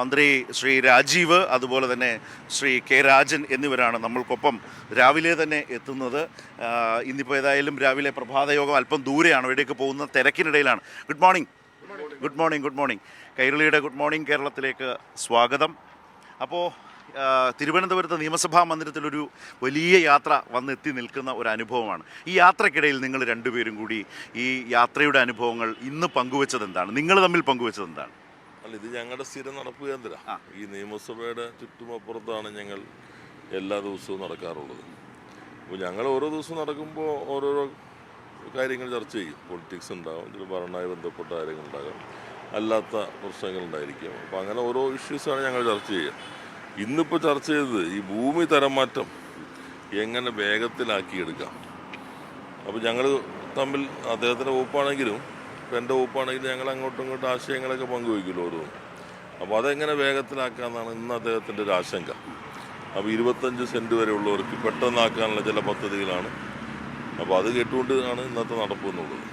മന്ത്രി ശ്രീ രാജീവ് അതുപോലെ തന്നെ ശ്രീ കെ രാജൻ എന്നിവരാണ് നമ്മൾക്കൊപ്പം രാവിലെ തന്നെ എത്തുന്നത്. ഇന്നിപ്പോൾ ഏതായാലും രാവിലെ പ്രഭാതയോഗം അല്പം ദൂരെയാണ് ഇവിടേക്ക് പോകുന്ന തിരക്കിനിടയിലാണ്. Good morning good morning good morning കൈരളിയുടെ good morning കേരളത്തിലേക്ക് സ്വാഗതം. അപ്പോൾ തിരുവനന്തപുരത്ത് നിയമസഭാ മന്ദിരത്തിലൊരു വലിയ യാത്ര വന്നെത്തി നിൽക്കുന്ന ഒരു അനുഭവമാണ്. ഈ യാത്രക്കിടയിൽ നിങ്ങൾ രണ്ടുപേരും കൂടി ഈ യാത്രയുടെ അനുഭവങ്ങൾ ഇന്ന് പങ്കുവെച്ചത് എന്താണ് നിങ്ങൾ തമ്മിൽ പങ്കുവെച്ചത് എന്താണ് അല്ല ഇത് ഞങ്ങളുടെ സ്ഥിരം നടപ്പ് കേന്ദ്ര. ഈ നിയമസഭയുടെ ചുറ്റുമപ്പുറത്താണ് ഞങ്ങൾ എല്ലാ ദിവസവും നടക്കാറുള്ളത്. അപ്പോൾ ഞങ്ങൾ ഓരോ ദിവസവും നടക്കുമ്പോൾ ഓരോരോ കാര്യങ്ങൾ ചർച്ച ചെയ്യും. പൊളിറ്റിക്സ് ഉണ്ടാകും ചില ഭരണവുമായി ബന്ധപ്പെട്ട കാര്യങ്ങൾ ഉണ്ടാകും. അല്ലാത്ത പ്രശ്നങ്ങളുണ്ടായിരിക്കും അപ്പോൾ അങ്ങനെ ഓരോ ഇഷ്യൂസാണ് ഞങ്ങൾ ചർച്ച ചെയ്യുക. ഇന്നിപ്പോൾ ചർച്ച ചെയ്തത് ഈ ഭൂമി തരംമാറ്റം എങ്ങനെ വേഗത്തിലാക്കിയെടുക്കാം? അപ്പോൾ ഞങ്ങൾ തമ്മിൽ അദ്ദേഹത്തിന്റെ വകുപ്പാണെങ്കിലും എന്റെ വകുപ്പാണെങ്കിൽ ഞങ്ങൾ അങ്ങോട്ടും ഇങ്ങോട്ടും ആശയങ്ങളൊക്കെ പങ്കുവയ്ക്കുമല്ലോ ഓരോന്നും അപ്പോൾ അതെങ്ങനെ വേഗത്തിലാക്കാമെന്നാണ് ഇന്ന് അദ്ദേഹത്തിന്റെ ഒരു ആശങ്ക. അപ്പോൾ ഇരുപത്തഞ്ച് സെന്റ് വരെ ഉള്ളവർക്ക് പെട്ടെന്നാക്കാനുള്ള ചില പദ്ധതികളാണ്. അപ്പോൾ അത് കേട്ടുകൊണ്ട് ആണ് ഇന്നത്തെ നടപ്പ് എന്നുള്ളത്.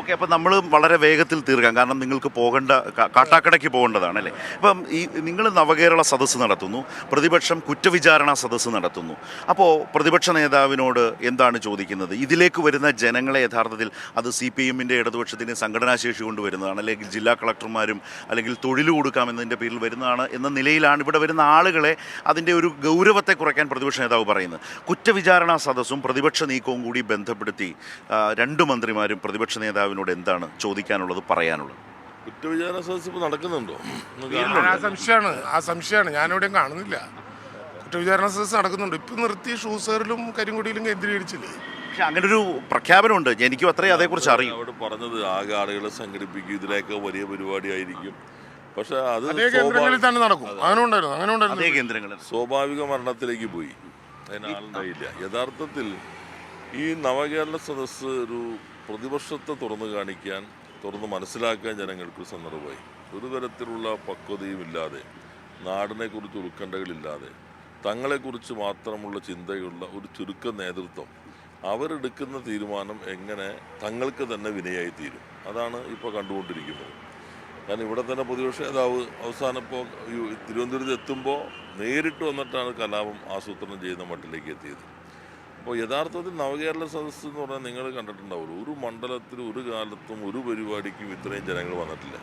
ഓക്കെ അപ്പോൾ നമ്മൾ വളരെ വേഗത്തിൽ തീർക്കാം. കാരണം നിങ്ങൾക്ക് പോകേണ്ട കാട്ടാക്കടയ്ക്ക് പോകേണ്ടതാണ് അല്ലേ? അപ്പം ഈ നിങ്ങൾ നവകേരള സദസ്സ് നടത്തുന്നു പ്രതിപക്ഷം കുറ്റവിചാരണ സദസ്സ് നടത്തുന്നു. അപ്പോൾ പ്രതിപക്ഷ നേതാവിനോട് എന്താണ് ചോദിക്കുന്നത്? ഇതിലേക്ക് വരുന്ന ജനങ്ങളെ യഥാർത്ഥത്തിൽ അത് സി പി എമ്മിന്റെ ഇടതുപക്ഷത്തിന്റെ സംഘടനാശേഷി കൊണ്ടുവരുന്നതാണ് അല്ലെങ്കിൽ ജില്ലാ കളക്ടർമാരും അല്ലെങ്കിൽ തൊഴിൽ കൊടുക്കാമെന്നതിന്റെ പേരിൽ വരുന്നതാണ് എന്ന നിലയിലാണ് ഇവിടെ വരുന്ന ആളുകളെ അതിന്റെ ഒരു ഗൗരവത്തെ കുറയ്ക്കാൻ പ്രതിപക്ഷ നേതാവ് പറയുന്നത്. കുറ്റവിചാരണ സദസ്സും പ്രതിപക്ഷ നീക്കവും കൂടി ബന്ധപ്പെടുത്തി രണ്ട് മന്ത്രിമാരും പ്രതിപക്ഷ നേതാവിനോട് എന്താണ് ചോദിക്കാനുള്ളത് പറയാനുള്ളത്? കുറ്റവിചാരണ സദസ് ഇപ്പോൾ നടക്കുന്നുണ്ടോ? ആ സംശയമാണ്. ആ സംശയമാണ്. ഞാനിവിടെയും കാണുന്നില്ല. കുറ്റവിചാരണ സദസ് നടക്കുന്നുണ്ട്. ഇപ്പം നിർത്തി ഷൂസറിലും കരിങ്കുടിയിലും കേന്ദ്രീകരിച്ചില്ലേ? പക്ഷെ അങ്ങനെ ഒരു പ്രഖ്യാപനമുണ്ട്. എനിക്കും അത്രയും അതേക്കുറിച്ച് അറിയാം. അവിടെ പറഞ്ഞത് ആകെ ആളുകളെ സംഘടിപ്പിക്കും. ഇതിലേക്ക് വലിയ പരിപാടിയായിരിക്കും പക്ഷെ അത് അതേ കേന്ദ്രങ്ങളിൽ സ്വാഭാവിക- തന്നെ നടക്കും. അങ്ങനെ ഉണ്ടായിരുന്നു. അങ്ങനെ അതേ ഉണ്ടായിരുന്നു കേന്ദ്രങ്ങൾ സ്വാഭാവിക മരണത്തിലേക്ക് പോയി. അതിനാളുണ്ടായില്ല യഥാർത്ഥത്തിൽ ഈ നവകേരള സദസ്സ് ഒരു പ്രതിപക്ഷത്തെ തുറന്നു കാണിക്കാൻ തുറന്ന് മനസ്സിലാക്കാൻ ജനങ്ങൾക്ക് സന്ദർഭമായി. ഒരു തരത്തിലുള്ള പക്വതയും ഇല്ലാതെ നാടിനെക്കുറിച്ച് ഉത്കണ്ഠകളില്ലാതെ തങ്ങളെക്കുറിച്ച് മാത്രമുള്ള ചിന്തയുള്ള ഒരു ചുരുക്ക നേതൃത്വം അവരെടുക്കുന്ന തീരുമാനം എങ്ങനെ തങ്ങൾക്ക് തന്നെ വിനയായി തീരും അതാണ് ഇപ്പോൾ കണ്ടുകൊണ്ടിരിക്കുന്നത്. കാരണം ഇവിടെ തന്നെ പ്രതിപക്ഷ നേതാവ് അവസാനം ഇപ്പോൾ തിരുവനന്തപുരത്ത് എത്തുമ്പോൾ നേരിട്ട് വന്നിട്ടാണ് കലാപം ആസൂത്രണം ചെയ്യുന്ന മട്ടിലേക്ക് എത്തിയത്. അപ്പോൾ യഥാർത്ഥത്തിൽ നവകേരള സദസ്സ് എന്ന് പറഞ്ഞാൽ നിങ്ങൾ കണ്ടിട്ടുണ്ടാവുമല്ലോ. ഒരു മണ്ഡലത്തിൽ ഒരു കാലത്തും ഒരു പരിപാടിക്കും ഇത്രയും ജനങ്ങൾ വന്നിട്ടില്ല.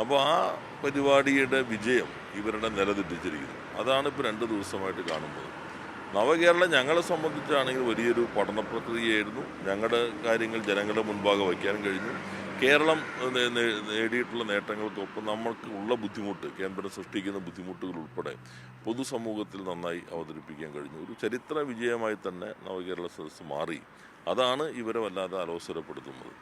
അപ്പോൾ ആ പരിപാടിയുടെ വിജയം ഇവരുടെ നിലതെറ്റിച്ചിരിക്കുന്നു. അതാണ് ഇപ്പോൾ രണ്ട് ദിവസമായിട്ട് കാണുന്നത്. നവകേരളം ഞങ്ങളെ സംബന്ധിച്ചാണെങ്കിൽ വലിയൊരു പഠന പ്രക്രിയയായിരുന്നു ഞങ്ങളുടെ കാര്യങ്ങൾ ജനങ്ങളുടെ മുൻപാകെ വയ്ക്കാൻ കഴിഞ്ഞു. കേരളം നേടിയിട്ടുള്ള നേട്ടങ്ങൾക്കൊപ്പം നമ്മൾക്ക് ഉള്ള ബുദ്ധിമുട്ട് കേന്ദ്രം സൃഷ്ടിക്കുന്ന ബുദ്ധിമുട്ടുകൾ ഉൾപ്പെടെ പൊതുസമൂഹത്തിൽ നന്നായി അവതരിപ്പിക്കാൻ കഴിഞ്ഞു. ഒരു ചരിത്ര വിജയമായി തന്നെ നവകേരള സദസ്സ് മാറി. അതാണ് ഇവരെ വല്ലാതെ അലോസരപ്പെടുത്തുന്നത്.